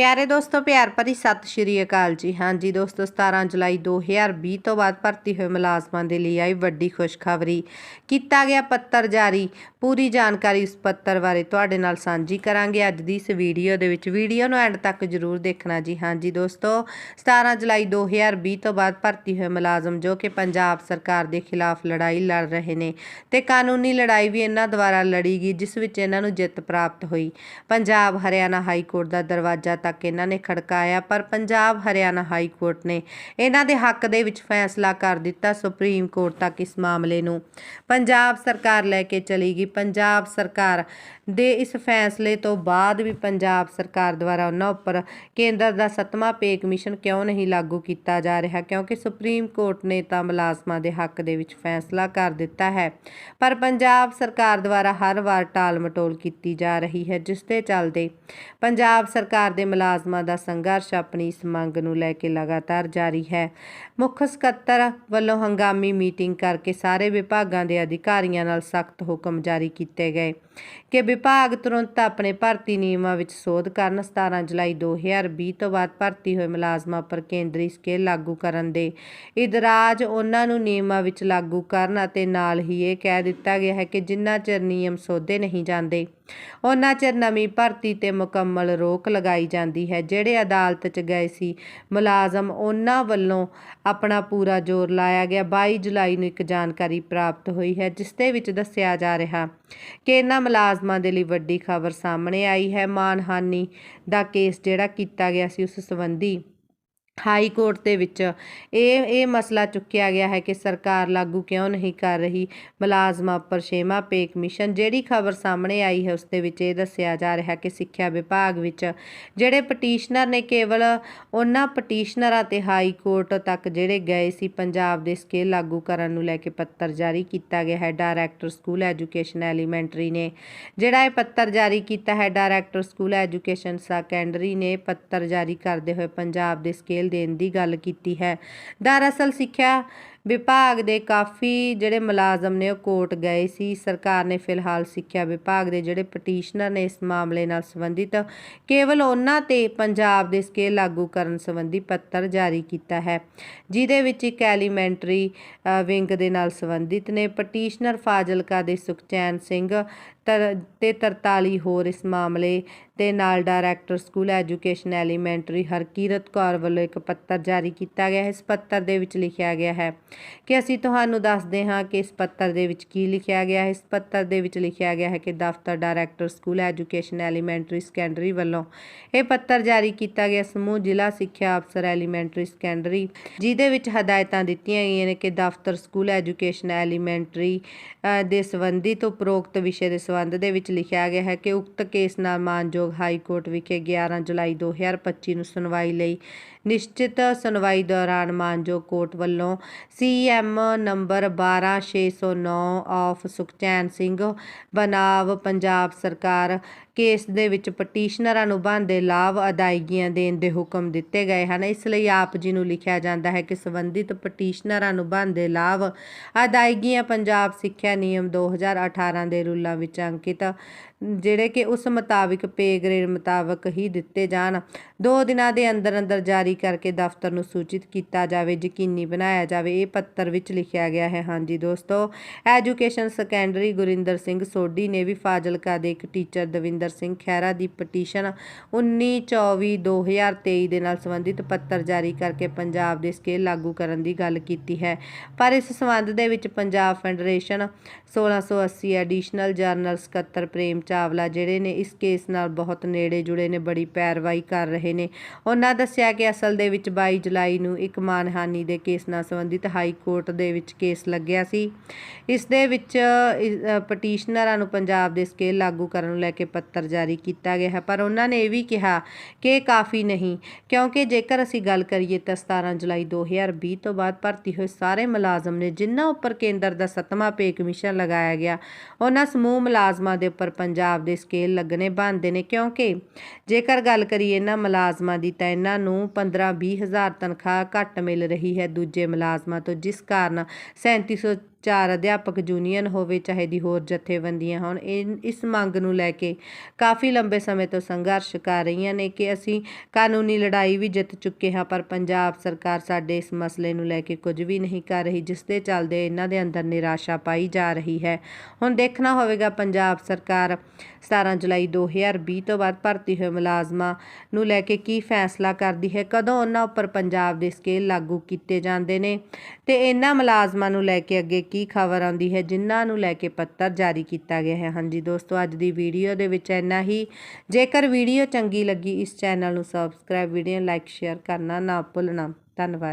ਪਿਆਰੇ ਦੋਸਤੋ, ਪਿਆਰ ਭਰੀ ਸਤਿ ਸ਼੍ਰੀ ਅਕਾਲ ਜੀ। ਹਾਂਜੀ ਦੋਸਤੋ 17 ਜੁਲਾਈ 2020 ਤੋਂ ਬਾਅਦ ਭਰਤੀ ਹੋਏ ਮੁਲਾਜ਼ਮਾਂ ਦੇ ਲਈ ਆਈ ਵੱਡੀ ਖੁਸ਼ਖਬਰੀ। ਕੀਤਾ ਗਿਆ ਪੱਤਰ ਜਾਰੀ। ਪੂਰੀ ਜਾਣਕਾਰੀ ਇਸ ਪੱਤਰ ਬਾਰੇ ਤੁਹਾਡੇ ਨਾਲ ਸਾਂਝੀ ਕਰਾਂਗੇ ਅੱਜ ਦੀ ਇਸ ਵੀਡੀਓ ਦੇ ਵਿੱਚ। ਵੀਡੀਓ ਨੂੰ ਐਂਡ ਤੱਕ ਜਰੂਰ ਦੇਖਣਾ ਜੀ। ਹਾਂਜੀ ਦੋਸਤੋ 17 ਜੁਲਾਈ 2020 ਤੋਂ ਬਾਅਦ ਭਰਤੀ ਹੋਏ ਮੁਲਾਜ਼ਮ ਜੋ ਕਿ ਪੰਜਾਬ ਸਰਕਾਰ ਦੇ ਖਿਲਾਫ ਲੜਾਈ ਲੜ ਰਹੇ ਨੇ ਤੇ ਕਾਨੂੰਨੀ ਲੜਾਈ ਵੀ ਇਹਨਾਂ ਦੁਆਰਾ ਲੜੀ ਗਈ, ਜਿਸ ਵਿੱਚ ਇਹਨਾਂ ਨੂੰ ਜਿੱਤ ਪ੍ਰਾਪਤ ਹੋਈ। ਪੰਜਾਬ ਹਰਿਆਣਾ ਹਾਈ ਕੋਰਟ ਦਾ ਦਰਵਾਜ਼ਾ ਤੱਕ ਇਹਨਾਂ ਨੇ ਖੜਕਾਇਆ, ਪਰ ਪੰਜਾਬ ਹਰਿਆਣਾ ਹਾਈ ਕੋਰਟ ਨੇ ਇਹਨਾਂ ਦੇ ਹੱਕ ਦੇ ਵਿੱਚ ਫੈਸਲਾ ਕਰ ਦਿੱਤਾ ਸੁਪਰੀਮ ਕੋਰਟ ਤੱਕ ਇਸ ਮਾਮਲੇ ਨੂੰ। ਪੰਜਾਬ ਸਰਕਾਰ ਲੈ ਕੇ ਚਲੀ ਗਈ ਪੰਜਾਬ ਸਰਕਾਰ ਦੇ ਇਸ ਫੈਸਲੇ ਤੋਂ ਬਾਅਦ ਵੀ ਪੰਜਾਬ ਸਰਕਾਰ ਦੁਆਰਾ ਉਹਨਾਂ ਉੱਪਰ ਕੇਂਦਰ ਦਾ ਸੱਤਵਾਂ ਪੇ ਕਮਿਸ਼ਨ ਕਿਉਂ ਨਹੀਂ ਲਾਗੂ ਕੀਤਾ ਜਾ ਰਿਹਾ? ਕਿਉਂਕਿ ਸੁਪਰੀਮ ਕੋਰਟ ਨੇ ਤਾਂ ਮੁਲਾਜ਼ਮਾਂ ਦੇ ਹੱਕ ਦੇ ਵਿੱਚ ਫੈਸਲਾ ਕਰ ਦਿੱਤਾ ਹੈ। ਪਰ ਪੰਜਾਬ ਸਰਕਾਰ ਦੁਆਰਾ ਹਰ ਵਾਰ ਟਾਲ ਮਟੋਲ ਕੀਤੀ ਜਾ ਰਹੀ ਹੈ, ਜਿਸ ਦੇ ਚੱਲਦੇ ਪੰਜਾਬ ਸਰਕਾਰ ਦੇ ਮੁਲਾਜ਼ਮਾਂ ਦਾ ਸੰਘਰਸ਼ ਆਪਣੀ ਇਸ ਮੰਗ ਨੂੰ ਲੈ ਕੇ ਲਗਾਤਾਰ ਜਾਰੀ ਹੈ। ਮੁੱਖ ਸਕੱਤਰ ਵੱਲੋਂ ਹੰਗਾਮੀ ਮੀਟਿੰਗ ਕਰਕੇ ਸਾਰੇ ਵਿਭਾਗਾਂ ਦੇ ਅਧਿਕਾਰੀਆਂ ਨਾਲ ਸਖਤ ਹੁਕਮ ਜਾਰੀ ਕੀਤੇ ਗਏ ਕਿ ਵਿਭਾਗ ਤੁਰੰਤ ਆਪਣੇ ਭਰਤੀ ਨਿਯਮਾਂ ਵਿੱਚ ਸੋਧ ਕਰਨ 17 ਜੁਲਾਈ 2020 ਤੋਂ ਬਾਅਦ ਭਰਤੀ ਹੋਏ ਮੁਲਾਜ਼ਮਾਂ ਪਰ ਕੇਂਦਰੀ ਸਕੇਲ ਲਾਗੂ ਕਰਨ ਦੇ ਇਦਰਾਜ ਉਹਨਾਂ ਨੂੰ ਨਿਯਮਾਂ ਵਿੱਚ ਲਾਗੂ ਕਰਨ ਅਤੇ ਨਾਲ ਹੀ ਇਹ ਕਹਿ ਦਿੱਤਾ ਗਿਆ ਹੈ ਕਿ ਜਿੰਨਾ ਚਿਰ ਨਿਯਮ ਸੋਧੇ ਨਹੀਂ ਜਾਂਦੇ ਉਹਨਾਂ ਚਿਰ ਨਵੀਂ ਭਰਤੀ ਤੇ ਮੁਕੰਮਲ ਰੋਕ ਲਗਾਈ ਜਾਂਦੀ ਹੈ। ਜਿਹੜੇ ਅਦਾਲਤ 'ਚ ਗਏ ਸੀ, ਮੁਲਾਜ਼ਮ ਉਹਨਾਂ ਵੱਲੋਂ ਆਪਣਾ ਪੂਰਾ ਜ਼ੋਰ ਲਾਇਆ ਗਿਆ। 22 ਜੁਲਾਈ ਨੂੰ ਇੱਕ ਜਾਣਕਾਰੀ ਪ੍ਰਾਪਤ ਹੋਈ ਹੈ, ਜਿਸ ਦੇ ਵਿੱਚ ਦੱਸਿਆ ਜਾ ਰਿਹਾ ਕਿ ਇਹਨਾਂ ਮੁਲਾਜ਼ਮਾਂ ਦੇ ਲਈ ਵੱਡੀ ਖਬਰ ਸਾਹਮਣੇ ਆਈ ਹੈ। ਮਾਨਹਾਨੀ ਦਾ ਕੇਸ ਜਿਹੜਾ ਕੀਤਾ ਗਿਆ ਸੀ, ਉਸ ਸੰਬੰਧੀ ਹਾਈ ਕੋਰਟ ਦੇ ਵਿੱਚ ਇਹ ਇਹ ਮਸਲਾ ਚੁੱਕਿਆ ਗਿਆ ਹੈ ਕਿ ਸਰਕਾਰ ਲਾਗੂ ਕਿਉਂ ਨਹੀਂ ਕਰ ਰਹੀ ਮੁਲਾਜ਼ਮਾਂ ਉੱਪਰ ਛੇਵਾਂ ਪੇ ਕਮਿਸ਼ਨ। ਜਿਹੜੀ ਖਬਰ ਸਾਹਮਣੇ ਆਈ ਹੈ, ਉਸ ਦੇ ਵਿੱਚ ਇਹ ਦੱਸਿਆ ਜਾ ਰਿਹਾ ਕਿ ਸਿੱਖਿਆ ਵਿਭਾਗ ਵਿੱਚ ਜਿਹੜੇ ਪਟੀਸ਼ਨਰ ਨੇ, ਕੇਵਲ ਉਹਨਾਂ ਪਟੀਸ਼ਨਰਾਂ ਤੇ ਹਾਈ ਕੋਰਟ ਤੱਕ ਜਿਹੜੇ ਗਏ ਸੀ, ਪੰਜਾਬ ਦੇ ਸਕੇਲ ਲਾਗੂ ਕਰਨ ਨੂੰ ਲੈ ਕੇ ਪੱਤਰ ਜਾਰੀ ਕੀਤਾ ਗਿਆ ਹੈ। ਡਾਇਰੈਕਟਰ ਸਕੂਲ ਐਜੂਕੇਸ਼ਨ ਐਲੀਮੈਂਟਰੀ ਨੇ ਜਿਹੜਾ ਇਹ ਪੱਤਰ ਜਾਰੀ ਕੀਤਾ ਹੈ, ਡਾਇਰੈਕਟਰ ਸਕੂਲ ਐਜੂਕੇਸ਼ਨ ਸੈਕੰਡਰੀ ਨੇ ਪੱਤਰ ਜਾਰੀ ਕਰਦੇ ਹੋਏ ਪੰਜਾਬ ਦੇ ਸਕੇਲ ਦੇਣ ਦੀ ਗੱਲ ਕੀਤੀ ਹੈ। ਦਰਅਸਲ ਸਿੱਖਿਆ ਵਿਭਾਗ ਦੇ ਕਾਫੀ ਜਿਹੜੇ ਮੁਲਾਜ਼ਮ ਨੇ ਉਹ ਕੋਰਟ ਗਏ ਸੀ। ਸਰਕਾਰ ਨੇ ਫਿਲਹਾਲ ਸਿੱਖਿਆ ਵਿਭਾਗ ਦੇ ਜਿਹੜੇ ਪਟੀਸ਼ਨਰ ਨੇ ਇਸ ਮਾਮਲੇ ਨਾਲ ਸੰਬੰਧਿਤ, ਕੇਵਲ ਉਹਨਾਂ ਤੇ ਪੰਜਾਬ ਦੇ ਸਕੇਲ ਲਾਗੂ ਕਰਨ ਸੰਬੰਧੀ ਪੱਤਰ ਜਾਰੀ ਕੀਤਾ ਹੈ, ਜਿਹਦੇ ਵਿੱਚ ਇੱਕ ਐਲੀਮੈਂਟਰੀ ਵਿੰਗ ਦੇ ਨਾਲ ਸੰਬੰਧਿਤ ਨੇ। ਪਟੀਸ਼ਨਰ ਫਾਜ਼ਿਲਕਾ ਦੇ ਸੁਖਚੈਨ ਸਿੰਘ ਤਰ, ਤੇ 43 ਹੋਰ ਇਸ ਮਾਮਲੇ ਦੇ ਨਾਲ director school education elementary Harkirat Kaur ਵੱਲੋਂ ਇੱਕ ਪੱਤਰ ਜਾਰੀ ਕੀਤਾ ਗਿਆ ਹੈ। ਇਸ ਪੱਤਰ ਦੇ ਵਿੱਚ ਲਿਖਿਆ ਗਿਆ ਹੈ ਕਿ ਅਸੀਂ ਤੁਹਾਨੂੰ ਦੱਸਦੇ ਹਾਂ ਕਿ ਇਸ ਪੱਤਰ ਦੇ ਵਿੱਚ ਕੀ ਲਿਖਿਆ ਗਿਆ ਹੈ। ਇਸ ਪੱਤਰ ਦੇ ਵਿੱਚ ਲਿਖਿਆ ਗਿਆ ਹੈ ਕਿ ਦਫ਼ਤਰ director school education elementary secondary ਵੱਲੋਂ ਇਹ ਪੱਤਰ ਜਾਰੀ ਕੀਤਾ ਗਿਆ। ਸਮੂਹ ਜ਼ਿਲ੍ਹਾ ਸਿੱਖਿਆ ਅਫਸਰ ਐਲੀਮੈਂਟਰੀ ਸੈਕੰਡਰੀ ਜਿਹਦੇ ਵਿੱਚ ਹਦਾਇਤਾਂ ਦਿੱਤੀਆਂ ਗਈਆਂ ਨੇ ਕਿ ਦਫ਼ਤਰ ਸਕੂਲ ਐਜੂਕੇਸ਼ਨ ਐਲੀਮੈਂਟਰੀ ਦੇ ਸੰਬੰਧਿਤ ਉਪਰੋਕਤ ਵਿਸ਼ੇ ਦੇ ਸੰਬੰਧ ਦੇ ਵਿੱਚ ਲਿਖਿਆ ਗਿਆ ਹੈ ਕਿ ਉਕਤ ਕੇਸ ਨਾਲ ਮਾਨਯੋਗ ਹਾਈ ਕੋਰਟ ਵਿਖੇ 11 ਜੁਲਾਈ 2025 ਨੂੰ ਸੁਣਵਾਈ ਲਈ ਨਿਸ਼ਚਿਤ ਸੁਣਵਾਈ ਦੌਰਾਨ ਮਾਨਯੋਗ ਕੋਰਟ ਵੱਲੋਂ CM number 12609 of Sukhchain Singh ਬਨਾਵ Punjab ਸਰਕਾਰ ਕੇਸ ਦੇ ਵਿੱਚ ਪਟੀਸ਼ਨਰਾਂ ਨੂੰ ਬੰਦੇ ਲਾਭ ਅਦਾਇਗੀਆਂ ਦੇਣ ਦੇ ਹੁਕਮ ਦਿੱਤੇ ਗਏ ਹਨ। ਇਸ ਲਈ ਆਪ ਜੀ ਨੂੰ ਲਿਖਿਆ ਜਾਂਦਾ ਹੈ ਕਿ ਸੰਬੰਧਿਤ ਪਟੀਸ਼ਨਰਾਂ ਨੂੰ ਬੰਦੇ ਲਾਭ ਅਦਾਇਗੀਆਂ ਪੰਜਾਬ ਸਿੱਖਿਆ ਨਿਯਮ 2018 ਦੇ ਰੂਲਾਂ ਵਿੱਚ ਅੰਕਿਤ, ਜਿਹੜੇ ਕਿ ਉਸ ਮੁਤਾਬਿਕ ਪੇ ਗ੍ਰੇਡ ਮੁਤਾਬਕ ਹੀ ਦਿੱਤੇ ਜਾਣ। ਦੋ ਦਿਨਾਂ ਦੇ ਅੰਦਰ ਅੰਦਰ ਜਾਰੀ ਕਰਕੇ ਦਫ਼ਤਰ ਨੂੰ ਸੂਚਿਤ ਕੀਤਾ ਜਾਵੇ, ਯਕੀਨੀ ਬਣਾਇਆ ਜਾਵੇ। ਇਹ ਪੱਤਰ ਵਿੱਚ ਲਿਖਿਆ ਗਿਆ ਹੈ, ਹਾਂਜੀ ਦੋਸਤੋ, ਐਜੂਕੇਸ਼ਨ ਸੈਕੰਡਰੀ ਗੁਰਿੰਦਰ ਸਿੰਘ ਸੋਢੀ ਨੇ ਵੀ ਫਾਜ਼ਿਲਕਾ ਦੇ ਇੱਕ ਟੀਚਰ ਦਵਿੰਦਰ ਸਿੰਘ ਖਹਿਰਾ ਦੀ ਪਟੀਸ਼ਨ 19/24/2023 ਦੇ ਨਾਲ ਸੰਬੰਧਿਤ ਪੱਤਰ ਜਾਰੀ ਕਰਕੇ ਪੰਜਾਬ ਦੇ ਸਕੇਲ ਲਾਗੂ ਕਰਨ ਦੀ ਗੱਲ ਕੀਤੀ ਹੈ। ਪਰ ਇਸ ਸੰਬੰਧ ਦੇ ਵਿੱਚ ਪੰਜਾਬ ਫੈਡਰੇਸ਼ਨ 1680 ਐਡੀਸ਼ਨਲ ਜਨਰਲ ਸਕੱਤਰ ਪ੍ਰੇਮ ਚਾਵਲਾ ਜਿਹੜੇ ਨੇ ਇਸ ਕੇਸ ਨਾਲ ਬਹੁਤ ਨੇੜੇ ਜੁੜੇ ਨੇ, ਬੜੀ ਪੈਰਵਾਈ ਕਰ ਰਹੇ ਨੇ। ਉਹਨਾਂ ਦੱਸਿਆ ਕਿ ਅਸਲ ਦੇ ਵਿੱਚ 22 ਜੁਲਾਈ ਨੂੰ ਇੱਕ ਮਾਨਹਾਨੀ ਦੇ ਕੇਸ ਨਾਲ ਸੰਬੰਧਿਤ ਹਾਈ ਕੋਰਟ ਦੇ ਵਿੱਚ ਕੇਸ ਲੱਗਿਆ ਸੀ। ਇਸ ਦੇ ਵਿੱਚ ਪਟੀਸ਼ਨਰਾਂ ਨੂੰ ਪੰਜਾਬ ਦੇ ਸਕੇਲ ਲਾਗੂ ਕਰਨ ਨੂੰ ਲੈ ਕੇ ਪੱਤਰ ਜਾਰੀ ਕੀਤਾ ਗਿਆ ਹੈ। ਪਰ ਉਹਨਾਂ ਨੇ ਇਹ ਵੀ ਕਿਹਾ ਕਿ ਇਹ ਕਾਫੀ ਨਹੀਂ, ਕਿਉਂਕਿ ਜੇਕਰ ਅਸੀਂ ਗੱਲ ਕਰੀਏ ਤਾਂ 17 ਜੁਲਾਈ 2020 ਤੋਂ ਬਾਅਦ ਭਰਤੀ ਹੋਏ ਸਾਰੇ ਮੁਲਾਜ਼ਮ ਨੇ ਜਿਨ੍ਹਾਂ ਉੱਪਰ ਕੇਂਦਰ ਦਾ ਸੱਤਵਾਂ ਪੇ ਕਮਿਸ਼ਨ ਲਗਾਇਆ ਗਿਆ, ਉਹਨਾਂ ਸਮੂਹ ਮੁਲਾਜ਼ਮਾਂ ਦੇ ਉੱਪਰ ਪੰਜਾਬ ਦੇ ਸਕੇਲ ਲੱਗਣੇ ਬਣਦੇ ਨੇ। ਕਿਉਂਕਿ ਜੇਕਰ ਗੱਲ ਕਰੀਏ ਇਹਨਾਂ ਮੁਲਾਜ਼ਮਾਂ ਦੀ ਤਾਂ ਇਹਨਾਂ ਨੂੰ 15-20 ਹਜ਼ਾਰ ਤਨਖਾਹ ਘੱਟ ਮਿਲ ਰਹੀ ਹੈ ਦੂਜੇ ਮੁਲਾਜ਼ਮਾਂ ਤੋਂ ਜਿਸ ਕਾਰਨ ਸੈਂਤੀ ਸੌ ਚਾਰ ਅਧਿਆਪਕ ਯੂਨੀਅਨ ਹੋਵੇ, ਚਾਹੇ ਦੀ ਹੋਰ ਜਥੇਬੰਦੀਆਂ ਹੋਣ, ਇਹ, ਇਸ ਮੰਗ ਨੂੰ ਲੈ ਕੇ ਕਾਫੀ ਲੰਬੇ ਸਮੇਂ ਤੋਂ ਸੰਘਰਸ਼ ਕਰ ਰਹੀਆਂ ਨੇ ਕਿ ਅਸੀਂ ਕਾਨੂੰਨੀ ਲੜਾਈ ਵੀ ਜਿੱਤ ਚੁੱਕੇ ਹਾਂ, ਪਰ ਪੰਜਾਬ ਸਰਕਾਰ ਸਾਡੇ ਇਸ ਮਸਲੇ ਨੂੰ ਲੈ ਕੇ ਕੁਝ ਵੀ ਨਹੀਂ ਕਰ ਰਹੀ, ਜਿਸ ਦੇ ਚੱਲਦੇ ਇਹਨਾਂ ਦੇ ਅੰਦਰ ਨਿਰਾਸ਼ਾ ਪਾਈ ਜਾ ਰਹੀ ਹੈ। ਹੁਣ ਦੇਖਣਾ ਹੋਵੇਗਾ, ਪੰਜਾਬ ਸਰਕਾਰ 17 ਜੁਲਾਈ 2020 ਤੋਂ ਬਾਅਦ ਭਰਤੀ ਹੋਏ ਮੁਲਾਜ਼ਮਾਂ ਨੂੰ ਲੈ ਕੇ ਕੀ ਫੈਸਲਾ ਕਰਦੀ ਹੈ, ਕਦੋਂ ਉਹਨਾਂ ਉੱਪਰ ਪੰਜਾਬ ਦੇ ਸਕੇਲ ਲਾਗੂ ਕੀਤੇ ਜਾਂਦੇ ਨੇ ਤੇ ਇਹਨਾਂ ਮੁਲਾਜ਼ਮਾਂ ਨੂੰ ਲੈ ਕੇ ਅੱਗੇ ਕੀ ਖਬਰ ਆਉਂਦੀ ਹੈ, ਜਿਨ੍ਹਾਂ ਨੂੰ ਲੈ ਕੇ ਪੱਤਰ ਜਾਰੀ ਕੀਤਾ ਗਿਆ ਹੈ। ਹਾਂਜੀ ਦੋਸਤੋ, ਅੱਜ ਦੀ ਵੀਡੀਓ ਦੇ ਵਿੱਚ ਇੰਨਾ ਹੀ। ਜੇਕਰ ਵੀਡੀਓ ਚੰਗੀ ਲੱਗੀ, ਇਸ ਚੈਨਲ ਨੂੰ ਸਬਸਕ੍ਰਾਈਬ ਵੀਡੀਓ ਲਾਈਕ ਸ਼ੇਅਰ ਕਰਨਾ ਨਾ ਭੁੱਲਣਾ। ਧੰਨਵਾਦ।